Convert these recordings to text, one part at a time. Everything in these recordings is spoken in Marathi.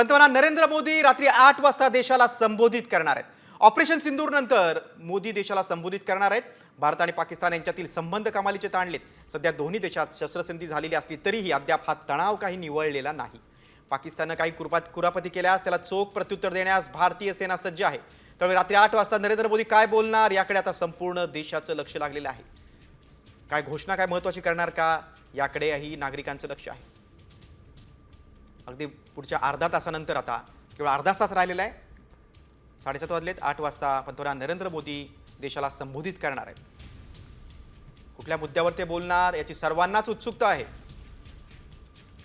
पंतप्रधान नरेंद्र मोदी रात्री आठ वाजता देशाला संबोधित करणार आहेत. ऑपरेशन सिंदूर नंतर मोदी देशाला संबोधित करणार आहेत. भारत आणि पाकिस्तान यांच्यातील संबंध कमालीचे ताणलेत. सध्या दोन्ही देशात शस्त्रसंधी झालेली असली तरीही अद्याप हा तणाव काही निवळलेला नाही. पाकिस्ताननं काही कुरपात कुरापती केल्यास त्याला चोख प्रत्युत्तर देण्यास भारतीय सेना सज्ज आहे. त्यामुळे रात्री आठ वाजता नरेंद्र मोदी काय बोलणार याकडे आता संपूर्ण देशाचं लक्ष लागलेलं आहे. काय घोषणा काय महत्त्वाची करणार का याकडेही नागरिकांचं लक्ष आहे. अगदी पुढच्या अर्धा तासानंतर आता केवळ अर्धाच तास राहिलेला आहे. साडेसात वाजलेत आठ वाजता पंतप्रधान नरेंद्र मोदी देशाला संबोधित करणार आहेत. कुठल्या मुद्द्यावर ते बोलणार याची सर्वांनाच उत्सुकता आहे.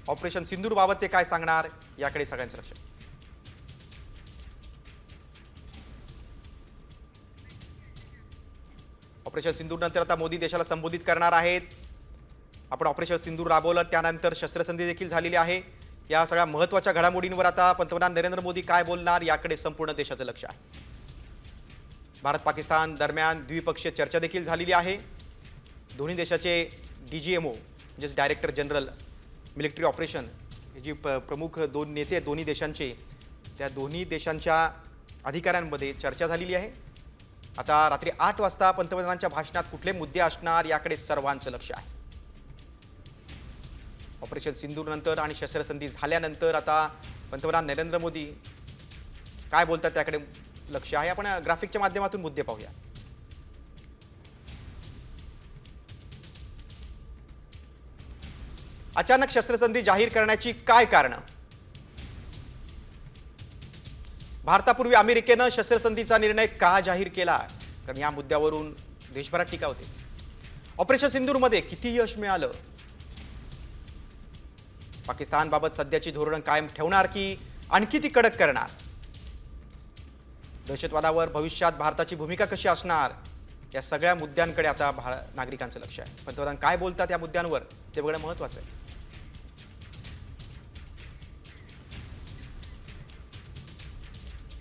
ऑपरेशन सिंदूरबाबत ते काय सांगणार याकडे सगळ्यांचं लक्ष. ऑपरेशन सिंदूरनंतर आता मोदी देशाला संबोधित करणार आहेत. आपण ऑपरेशन सिंदूर राबवलं त्यानंतर शस्त्रसंधी देखील झालेली आहे. या सगळ्या महत्त्वाच्या घडामोडींवर आता पंतप्रधान नरेंद्र मोदी काय बोलणार याकडे संपूर्ण देशाचं लक्ष आहे. भारत पाकिस्तान दरम्यान द्विपक्षीय चर्चा देखील झालेली आहे. दोन्ही देशाचे डी जी एम ओ म्हणजेच डायरेक्टर जनरल मिलिटरी ऑपरेशन हे जी प प्रमुख दोन नेते दोन्ही देशांचे त्या दोन्ही देशांच्या अधिकाऱ्यांमध्ये चर्चा झालेली आहे. आता रात्री आठ वाजता पंतप्रधानांच्या भाषणात कुठले मुद्दे असणार याकडे सर्वांचं लक्ष आहे. ऑपरेशन सिंदूर नंतर आणि शस्त्रसंधी झाल्यानंतर आता पंतप्रधान नरेंद्र मोदी काय बोलतात त्याकडे लक्ष आहे. आपण ग्राफिकच्या माध्यमातून मुद्दे पाहूया. अचानक शस्त्रसंधी जाहीर करण्याची काय कारणं? भारतापूर्वी अमेरिकेनं शस्त्रसंधीचा निर्णय का जाहीर केला? कारण या मुद्द्यावरून देशभरात टीका होते. ऑपरेशन सिंदूरमध्ये किती यश मिळालं पाकिस्तानबाबत सध्याची धोरणं कायम ठेवणार की आणखी ती कडक करणार? दहशतवादावर भविष्यात भारताची भूमिका कशी असणार? या सगळ्या मुद्द्यांकडे आता भा नागरिकांचं लक्ष आहे. पंतप्रधान काय बोलतात या मुद्द्यांवर? ते बघणं महत्त्वाचं आहे.